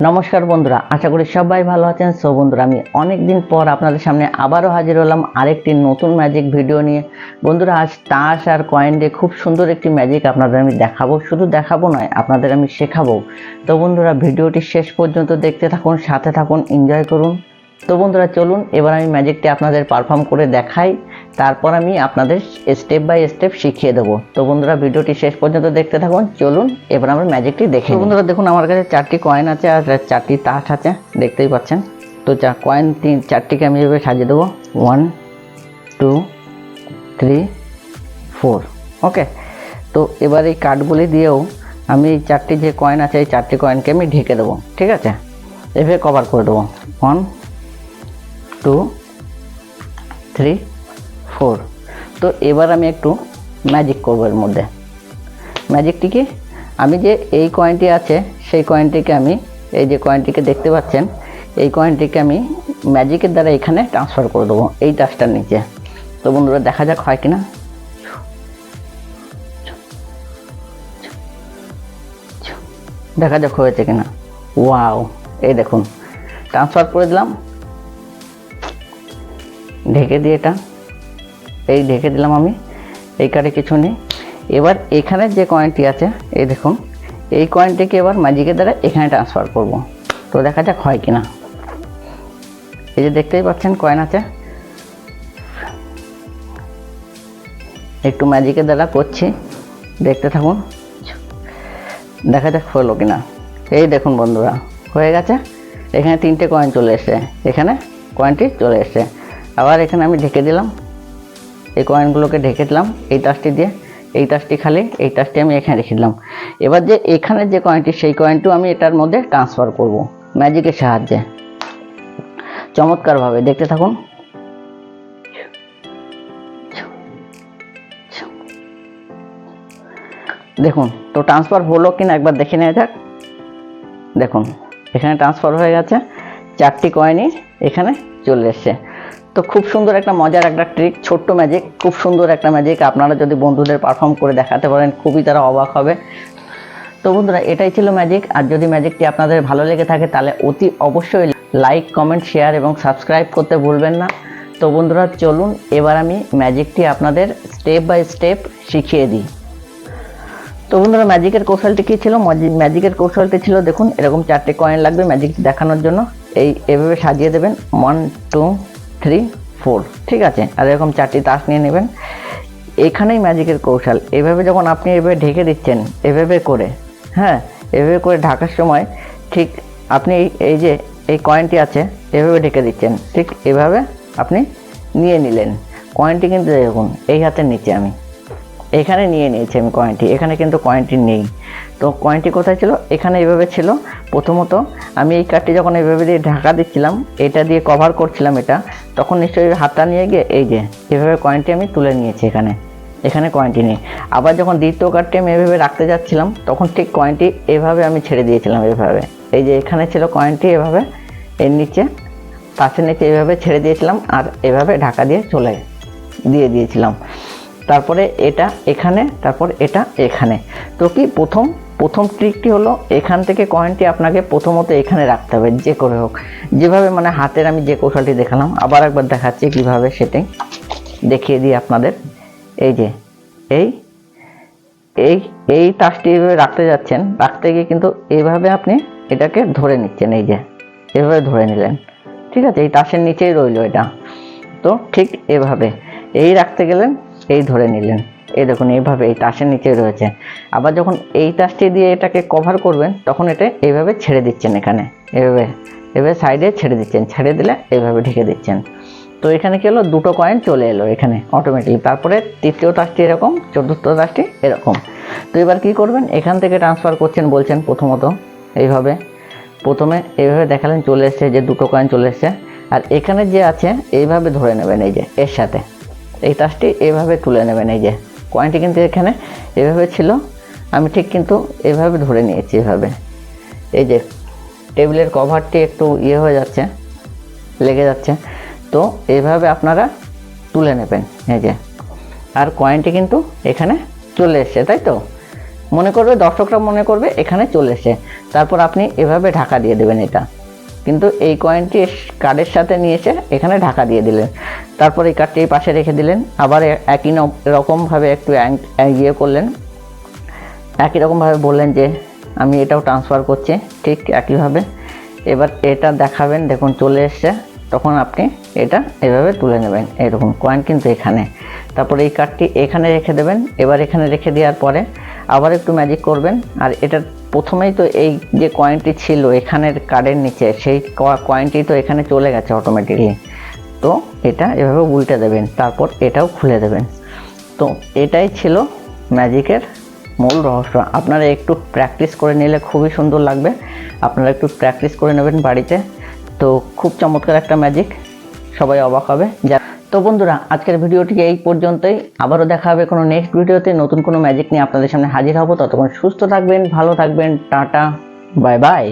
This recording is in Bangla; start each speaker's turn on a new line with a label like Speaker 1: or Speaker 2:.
Speaker 1: নমস্কার বন্ধুরা, আশা করি সবাই ভালো আছেন। সো বন্ধুরা, আমি অনেক দিন পর আপনাদের সামনে আবারও হাজির হলাম আরেকটি নতুন ম্যাজিক ভিডিও নিয়ে। বন্ধুরা, আজ তাস আর কয়েন দিয়ে খুব সুন্দর একটি ম্যাজিক আপনাদের আমি দেখাবো। শুধু দেখাবো নয়, আপনাদের আমি শেখাবো। তো বন্ধুরা, ভিডিওটি শেষ পর্যন্ত দেখতে থাকুন, সাথে থাকুন এনজয় করুন। তো বন্ধুরা, চলুন, এবার আমি ম্যাজিকটি আপনাদের পারফর্ম করে দেখাই। তারপর আমি আপনাদের স্টেপ বাই স্টেপ শিখিয়ে দেবো। তো বন্ধুরা ভিডিওটি শেষ পর্যন্ত দেখতে থাকুন। চলুন এবার আমরা ম্যাজিকটি দেখে। বন্ধুরা দেখুন আমার কাছে চারটি কয়েন আছে আর চারটি তাস আছে দেখতেই পাচ্ছেন। তো চা কয়েন তিন চারটিকে আমি এভাবে সাজিয়ে দেবো। One two three four okay তো এবার এই কার্ডগুলি দিয়েও আমি এই চারটি যে কয়েন আছে এই চারটি কয়েনকে আমি ঢেকে দেবো। ঠিক আছে? এভাবে কভার করে দেবো। One two three four. তো এবার আমি একটু ম্যাজিক করব এর মধ্যে। ম্যাজিকটি কি? আমি যে এই কয়েনটি আছে, সেই কয়েনটিকে আমি, এই যে কয়েনটিকে দেখতে পাচ্ছেন, এই কয়েনটিকে আমি ম্যাজিকের দ্বারা এখানে ট্রান্সফার করে দেবো, এই টাচটার নিচে। তো বন্ধুরা, দেখা যাক হয় কিনা। দেখা যাক হয়েছে কিনা। ওয়াও এই দেখুন ট্রান্সফার করে দিলাম। ঢেকে দিয়ে এটা। এই ঢেকে দিলাম আমি, এই কার্ডে কিছু নেই। এবার এখানে যে কয়েনটি আছে, এই দেখুন, এই কয়েনটিকে এবার ম্যাজিকের দ্বারা এখানে ট্রান্সফার করব। তো দেখা যাক হয় কিনা। এই যে দেখতেই পাচ্ছেন কয়েন আছে। একটু ম্যাজিকের দ্বারা করছি, দেখতে থাকুন। দেখা যাক হলো কিনা। এই দেখুন বন্ধুরা, হয়ে গেছে। এখানে তিনটে কয়েন চলে এসছে। এখানে কয়েনটি চলে এসছে। আবার এখানে আমি ঢেকে দিলাম। এই কয়েনগুলোকে ঢেকে দিলাম, এই তাসটি দিয়ে, এই তাসটি খালি, এই তাসটি আমি এখানে রেখে দিলাম। এবার যে এখানে যে কয়েনটি সেই কয়েনটিও আমি এটার মধ্যে ট্রান্সফার করব ম্যাজিকের সাহায্যে। চমৎকারভাবে, দেখতে থাকুন। দেখুন, তো ট্রান্সফার হলো কিনা একবার দেখে নেওয়া যাক। দেখুন, এখানে ট্রান্সফার হয়ে গেছে, চারটি কয়েনই এখানে চলে এসছে। তো খুব সুন্দর একটা মজার একটা ট্রিক ছোট্ট ম্যাজিক খুব সুন্দর একটা ম্যাজিক আপনারা যদি বন্ধুদের পারফর্ম করে দেখাতে পারেন, খুবই তারা অবাক হবে। তো বন্ধুরা, এটাই ছিল ম্যাজিক আর যদি ম্যাজিকটি আপনাদের ভালো লেগে থাকে, তাহলে অতি অবশ্যই লাইক কমেন্ট শেয়ার এবং সাবস্ক্রাইব করতে ভুলবেন না। তো বন্ধুরা, চলুন, এবার আমি ম্যাজিকটি আপনাদের স্টেপ বাই স্টেপ শিখিয়ে দিই। তো বন্ধুরা ম্যাজিকের কৌশলটি কী ছিল? ম্যাজি- ম্যাজিকের কৌশলটি ছিল, দেখুন, এরকম চারটে কয়েন লাগবে ম্যাজিকটি দেখানোর জন্য। এই, এভাবে সাজিয়ে দেবেন। ওয়ান টু থ্রি ফোর ঠিক আছে? আর এরকম চারটি তাস নিয়ে নেবেন। এখানেই ম্যাজিকের কৌশল। এভাবে যখন আপনি এভাবে ঢেকে দিচ্ছেন, এভাবে করে হ্যাঁ? এভাবে করে ঢাকার সময় ঠিক আপনি এই- যে এই কয়েনটি আছে, এভাবে ঢেকে দিচ্ছেন। ঠিক এভাবে আপনি নিয়ে নিলেন। কয়েনটি কিন্তু দেখুন, এই হাতের নিচে আমি। এখানে নিয়ে নিয়েছি আমি কয়েনটি এখানে কিন্তু কয়েনটি নেই। তো কয়েনটি কোথায় ছিল? এখানে এইভাবে ছিল। প্রথমত আমি এই কার্ডটি যখন এইভাবে দিয়ে ঢাকা দিচ্ছিলাম, এটা দিয়ে কভার করছিলাম এটা। তখন নিশ্চয়ই হাতটা নিয়ে গিয়ে, এই যে, এভাবে কয়েনটি আমি তুলে নিয়েছি এখানে। এখানে কয়েনটি নেই। আবার যখন দ্বিতীয় কার্ডটি আমি এভাবে রাখতে যাচ্ছিলাম, তখন ঠিক কয়েনটি এভাবে আমি ছেড়ে দিয়েছিলাম এভাবে। এই যে, এখানে ছিল কয়েনটি এভাবে, এর নিচে তাসের নিচে এভাবে ছেড়ে দিয়েছিলাম আর এভাবে ঢাকা দিয়ে চলে দিয়ে দিয়েছিলাম। তারপরে এটা এখানে, তারপর এটা এখানে। তো কি, প্রথম প্রথম ট্রিকটি হলো, এখান থেকে কয়েনটি আপনাকে প্রথমত এখানে রাখতে হবে, যে করে হোক। যেভাবে মানে হাতের আমি যে কৌশলটি দেখালাম, আবার একবার দেখাচ্ছি কীভাবে সেটাই দেখিয়ে দিই আপনাদের। এই যে, এই এই এই তাসটি এভাবে রাখতে যাচ্ছেন, রাখতে গিয়ে কিন্তু এইভাবে আপনি এটাকে ধরে নিচ্ছেন, এই যে, এভাবে ধরে নিলেন। ঠিক আছে, এই তাসের নিচেই রইল এটা। তো ঠিক এভাবে, এই রাখতে গেলেন, এই ধরে নিলেন। এই দেখুন, এইভাবে এই তাসের নিচে রয়েছে। আবার যখন এই তাসটি দিয়ে এটাকে কভার করবেন, তখন এটা এইভাবে ছেড়ে দিচ্ছেন এখানে। এভাবে এভাবে সাইডে ছেড়ে দিচ্ছেন। ছেড়ে দিলে এইভাবে ঢেকে দিচ্ছেন। তো এখানে কি হলো? দুটো কয়েন চলে এলো এখানে অটোমেটিক তারপরে তৃতীয় তাসটি এরকম, চতুর্থ তাসটি এরকম। তো এবার কি করবেন? এখান থেকে ট্রান্সফার করছেন বলছেন প্রথমত, এইভাবে। প্রথমে এইভাবে দেখালেন, চলে এসছে যে দুটো কয়েন চলে এসছে। আর এখানে যে আছে, এইভাবে ধরে নেবেন এই যে, এর সাথে। এই তাসটি এইভাবে তুলে নেবেন এই যে। কয়েনটি কিন্তু এখানে এভাবে ছিল। আমি ঠিক কিন্তু এভাবে ধরে নিয়েছি এভাবে। এই যে টেবিলের কভারটি একটু ইয়ে হয়ে যাচ্ছে, লেগে যাচ্ছে। তো এভাবে আপনারা তুলে নেবেন, এই যে। আর কয়েনটি কিন্তু এখানে চলে এসছে, তাই তো? মনে করবে, দর্শকরা মনে করবে এখানে চলে এসে তারপর আপনি এভাবে ঢাকা দিয়ে দেবেন এটা। কিন্তু এই কয়েনটি কার্ডের সাথে নিয়ে এসে এখানে ঢাকা দিয়ে দিলেন। তারপর এই কার্ডটি পাশে রেখে দিলেন। আবার একই রকমভাবে একটু ইয়ে করলেন। একই রকমভাবে বললেন যে, আমি এটাও ট্রান্সফার করছি। ঠিক একইভাবে। এবার এটা দেখাবেন, দেখুন চলে এসছে। তখন আপনি এটা এভাবে তুলে নেবেন, এরকম কয়েন কিন্তু এখানে। তারপরে এই কার্ডটি এখানে রেখে দেবেন। এবার এখানে রেখে দেওয়ার পরে আবার একটু ম্যাজিক করবেন। আর এটা প্রথমেই তো এই যে কয়েনটি ছিল এখানের কার্ডের নিচে, সেই কয়েনটি তো এখানে চলে গেছে অটোমেটিকলি তো এটা এভাবে উল্টে দেবেন, তারপর এটাও খুলে দেবেন। তো এটাই ছিল ম্যাজিকের মূল রহস্য। আপনারা একটু প্র্যাকটিস করে নিলে খুবই সুন্দর লাগবে। আপনারা একটু প্র্যাকটিস করে নেবেন বাড়িতে। তো খুব চমৎকার একটা ম্যাজিক সবাই অবাক হবে। যা তো বন্ধুরা, আজকের ভিডিওটি এই পর্যন্তই। আবারও দেখা হবে কোনো নেক্সট ভিডিওতে। নতুন কোনো ম্যাজিক নিয়ে আপনাদের সামনে হাজির হব। ততক্ষণ সুস্থ থাকবেন, ভালো থাকবেন। Tata bye bye